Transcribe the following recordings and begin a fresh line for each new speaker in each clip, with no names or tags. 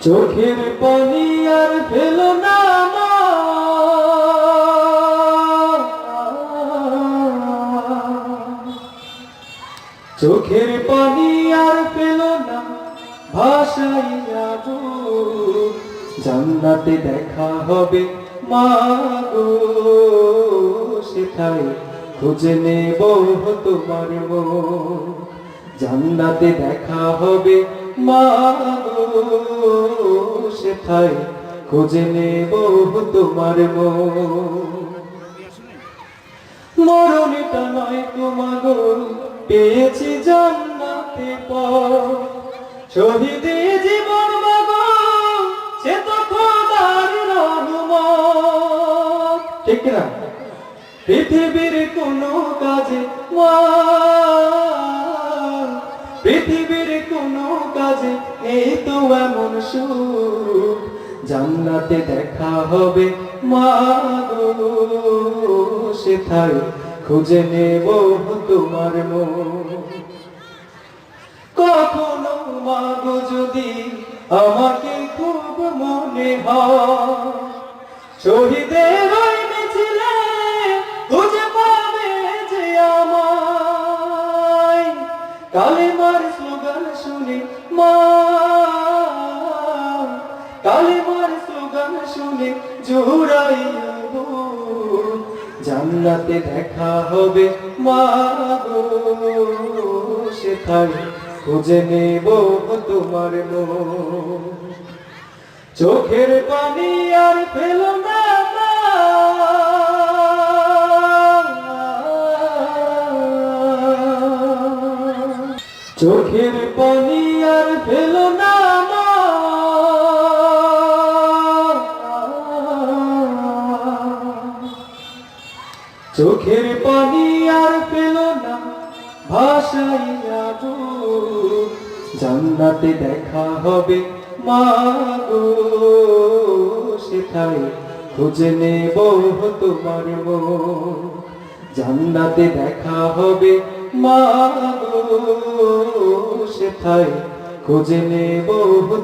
চোখের পানি আর ফেল না চোখের পানি আর ফেল না ভাষাই যাব। জান্নাতে দেখা হবে, মা গো, সেথায় খুঁজে নেব তোমার জান্নাতে দেখা হবে সেথায় খুঁজে নেব তোমার মরণটা নয় তোমাগো পেয়েছি জান্নাতে শহীদে জীবন মাগো, সে তো খোদার রহমত। ঠিক না পৃথিবীর কোনো কাজে মা পৃথিবীর কোনো কাজে নেই তো এমন সুখ। জান্নাতে দেখা হবে সেথায় খুঁজে নেব তোমার কখনো মাগো যদি আমাকে খুব মনে হয়, শহীদের কালেমার স্লোগান শুনে মা। কালেমার স্লোগান শুনে জোড়াই জান্নাতে দেখা হবে মা গো। সেথায় খুঁজে নেব তোমার মন। চোখের পানি আর ফেল না চোখের পানি আর ফেল না চোখের পানি আর পেল না ভাষাই যাব জান্নাতে দেখা হবে মা গো, সেথায় খুঁজে নেব তোমার জান্নাতে দেখা হবে মা গো সেথায় খুঁজে নেব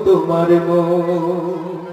তোমার মন।